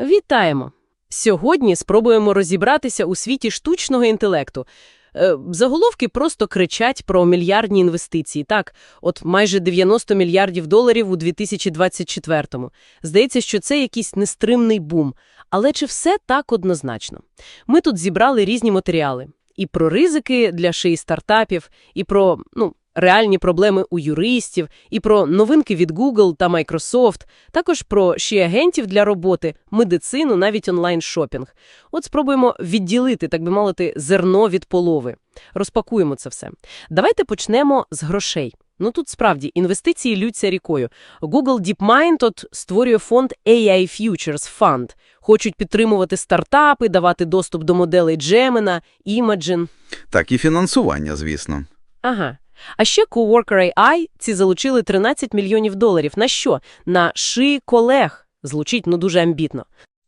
Вітаємо! Сьогодні спробуємо розібратися у світі штучного інтелекту. Е, Заголовки просто кричать про мільярдні інвестиції. Так, от майже 90 мільярдів доларів у 2024-му. Здається, що це якийсь нестримний бум. Але чи все так однозначно? Ми тут зібрали різні матеріали. І про ризики для шиї стартапів, і про, ну, реальні проблеми у юристів, і про новинки від Google та Microsoft, також про ще агентів для роботи, медицину, навіть онлайн-шопінг. От спробуємо відділити, так би мовити, зерно від полови. Розпакуємо це все. Давайте почнемо з грошей. Ну тут справді інвестиції лються рікою. Google DeepMind от створює фонд AI Futures Fund. Хочуть підтримувати стартапи, давати доступ до моделей Gemini, Imagen. Так і фінансування, звісно. Ага. А ще Coworker AI ці залучили 13 мільйонів доларів. На що? На ши колег. Звучить, ну, дуже амбітно.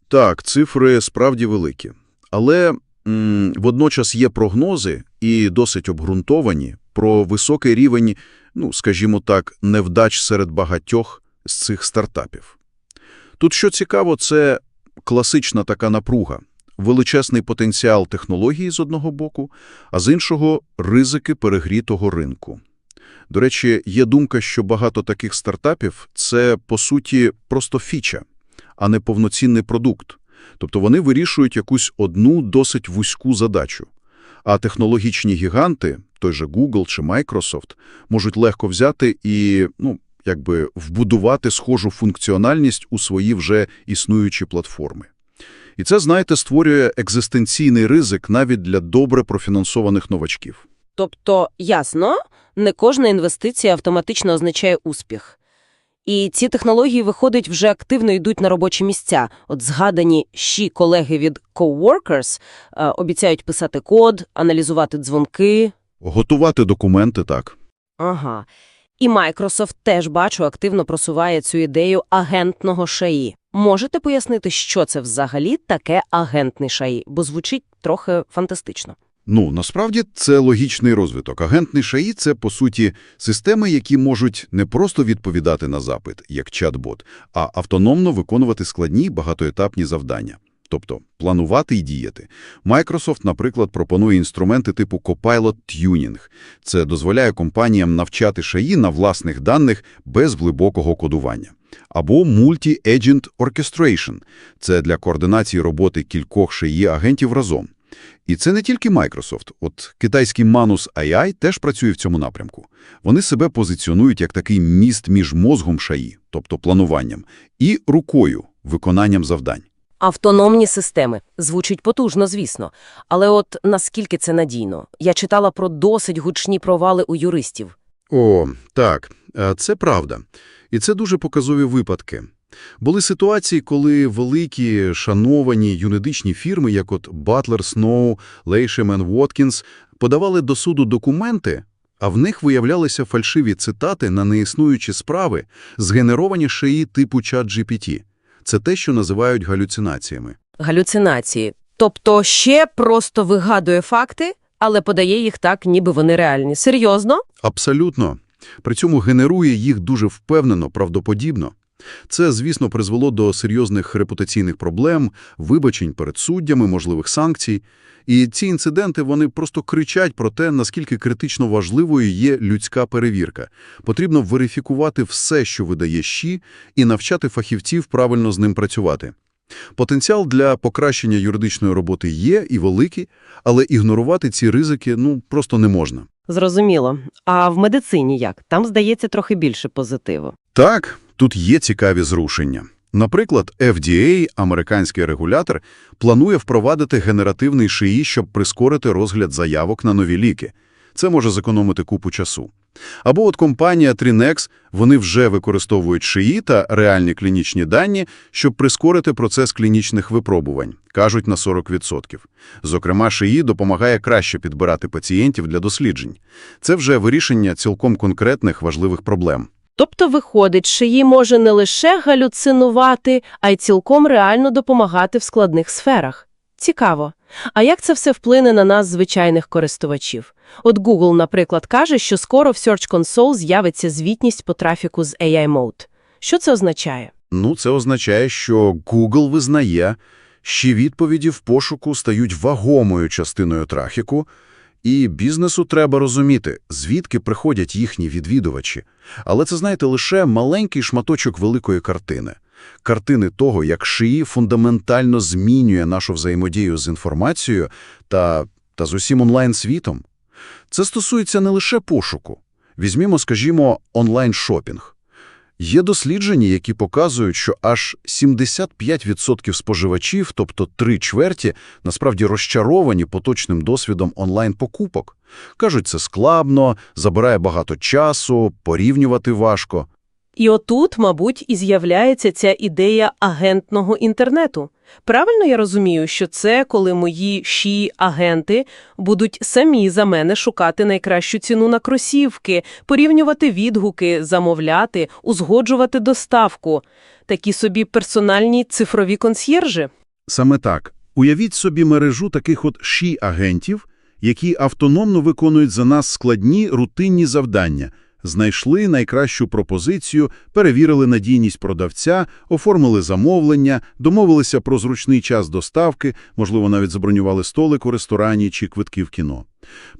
Так, цифри справді великі. Але м, водночас є прогнози, і досить обґрунтовані, про високий рівень, ну, скажімо так, невдач серед багатьох з цих стартапів. Тут, що цікаво, це класична така напруга. Величезний потенціал технології з одного боку, а з іншого – ризики перегрітого ринку. До речі, є думка, що багато таких стартапів – це, по суті, просто фіча, а не повноцінний продукт. Тобто вони вирішують якусь одну досить вузьку задачу. А технологічні гіганти, той же Google чи Microsoft, можуть легко взяти і, ну, якби вбудувати схожу функціональність у свої вже існуючі платформи. І це, знаєте, створює екзистенційний ризик навіть для добре профінансованих новачків. Тобто, ясно, не кожна інвестиція автоматично означає успіх. І ці технології, виходить, вже активно йдуть на робочі місця. От згадані щі колеги від Coworkers е, обіцяють писати код, аналізувати дзвонки. Готувати документи так. Ага. І Microsoft теж, бачу, активно просуває цю ідею агентного шаї. Можете пояснити, що це взагалі таке агентний шаї? Бо звучить трохи фантастично. Ну, насправді, це логічний розвиток. Агентний ШАІ – це, по суті, системи, які можуть не просто відповідати на запит, як чат-бот, а автономно виконувати складні багатоетапні завдання. Тобто планувати і діяти. Microsoft, наприклад, пропонує інструменти типу Copilot Tuning. Це дозволяє компаніям навчати шаї на власних даних без глибокого кодування. Або Multi-Agent Orchestration – це для координації роботи кількох шаї агентів разом. І це не тільки Microsoft. От китайський Manus AI теж працює в цьому напрямку. Вони себе позиціонують як такий міст між мозгом шаї, тобто плануванням, і рукою, виконанням завдань. Автономні системи. Звучить потужно, звісно. Але от наскільки це надійно? Я читала про досить гучні провали у юристів. О, так, е, це правда. І це дуже показові випадки. Були ситуації, коли великі, шановані юридичні фірми, як от Butler, Snow, Leishman Watkins, подавали до суду документи, а в них виявлялися фальшиві цитати на неіснуючі справи, згенеровані шиї типу ChatGPT. Це те, що називають галюцинаціями. Галюцинації. Тобто ще просто вигадує факти, але подає їх так, ніби вони реальні. Серйозно? Абсолютно. При цьому генерує їх дуже впевнено, правдоподібно. Це, звісно, призвело до серйозних репутаційних проблем, вибачень перед суддями, можливих санкцій. І ці інциденти, вони просто кричать про те, наскільки критично важливою є людська перевірка. Потрібно верифікувати все, що видає ЩІ, і навчати фахівців правильно з ним працювати. Потенціал для покращення юридичної роботи є і великий, але ігнорувати ці ризики ну просто не можна. Зрозуміло. А в медицині як? Там, здається, трохи більше позитиву. Так, тут є цікаві зрушення. Наприклад, FDA, американський регулятор, планує впровадити генеративний шиї, щоб прискорити розгляд заявок на нові ліки. Це може зекономити купу часу. Або от компанія Trinex, вони вже використовують шиї та реальні клінічні дані, щоб прискорити процес клінічних випробувань, кажуть на 40%. Зокрема, шиї допомагає краще підбирати пацієнтів для досліджень. Це вже вирішення цілком конкретних важливих проблем. Тобто, виходить, шиї може не лише галюцинувати, а й цілком реально допомагати в складних сферах. Цікаво. А як це все вплине на нас, звичайних користувачів? От Google, наприклад, каже, що скоро в Search Console з'явиться звітність по трафіку з AI Mode. Що це означає? Ну, це означає, що Google визнає, що відповіді в пошуку стають вагомою частиною трафіку, і бізнесу треба розуміти, звідки приходять їхні відвідувачі. Але це, знаєте, лише маленький шматочок великої картини. Картини того, як шиї фундаментально змінює нашу взаємодію з інформацією та, та з усім онлайн-світом. Це стосується не лише пошуку. Візьмімо, скажімо, онлайн-шопінг. Є дослідження, які показують, що аж 75% споживачів, тобто три чверті, насправді розчаровані поточним досвідом онлайн-покупок. Кажуть, це складно, забирає багато часу, порівнювати важко. І отут, мабуть, і з'являється ця ідея агентного інтернету. Правильно я розумію, що це коли мої ші-агенти будуть самі за мене шукати найкращу ціну на кросівки, порівнювати відгуки, замовляти, узгоджувати доставку. Такі собі персональні цифрові консьєржі. Саме так. Уявіть собі мережу таких от ші-агентів, які автономно виконують за нас складні рутинні завдання. Знайшли найкращу пропозицію, перевірили надійність продавця, оформили замовлення, домовилися про зручний час доставки, можливо, навіть забронювали столик у ресторані чи квитки в кіно.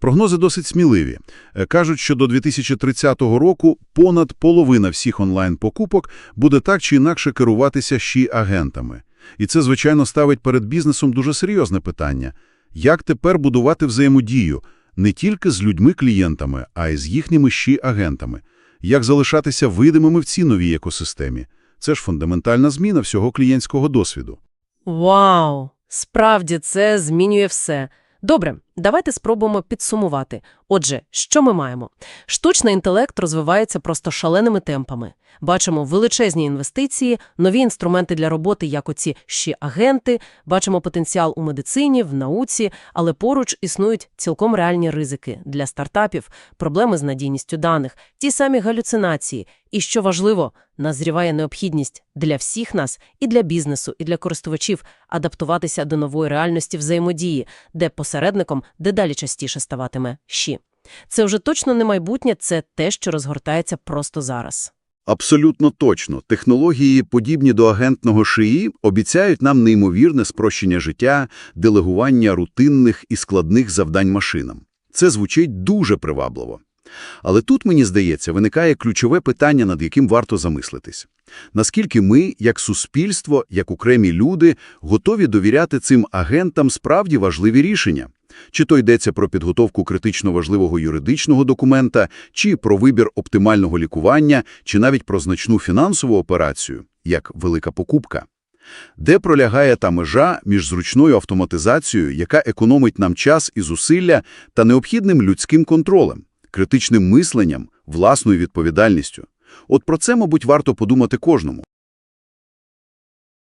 Прогнози досить сміливі. Е, Кажуть, що до 2030 року понад половина всіх онлайн-покупок буде так чи інакше керуватися ші-агентами. І це, звичайно, ставить перед бізнесом дуже серйозне питання. Як тепер будувати взаємодію не тільки з людьми-клієнтами, а й з їхніми щі агентами, Як залишатися видимими в цій новій екосистемі? Це ж фундаментальна зміна всього клієнтського досвіду. Вау! Справді це змінює все. Добре, давайте спробуємо підсумувати. Отже, що ми маємо? Штучний інтелект розвивається просто шаленими темпами. Бачимо величезні інвестиції, нові інструменти для роботи, як оці ще агенти, бачимо потенціал у медицині, в науці, але поруч існують цілком реальні ризики для стартапів, проблеми з надійністю даних, ті самі галюцинації. І, що важливо, назріває необхідність для всіх нас, і для бізнесу, і для користувачів адаптуватися до нової реальності взаємодії, де посередником дедалі частіше ставатиме «щі». Це вже точно не майбутнє, це те, що розгортається просто зараз. Абсолютно точно. Технології, подібні до агентного шиї, обіцяють нам неймовірне спрощення життя, делегування рутинних і складних завдань машинам. Це звучить дуже привабливо. Але тут, мені здається, виникає ключове питання, над яким варто замислитись. Наскільки ми, як суспільство, як окремі люди, готові довіряти цим агентам справді важливі рішення? Чи то йдеться про підготовку критично важливого юридичного документа, чи про вибір оптимального лікування, чи навіть про значну фінансову операцію, як велика покупка? Де пролягає та межа між зручною автоматизацією, яка економить нам час і зусилля, та необхідним людським контролем, критичним мисленням, власною відповідальністю? От про це, мабуть, варто подумати кожному.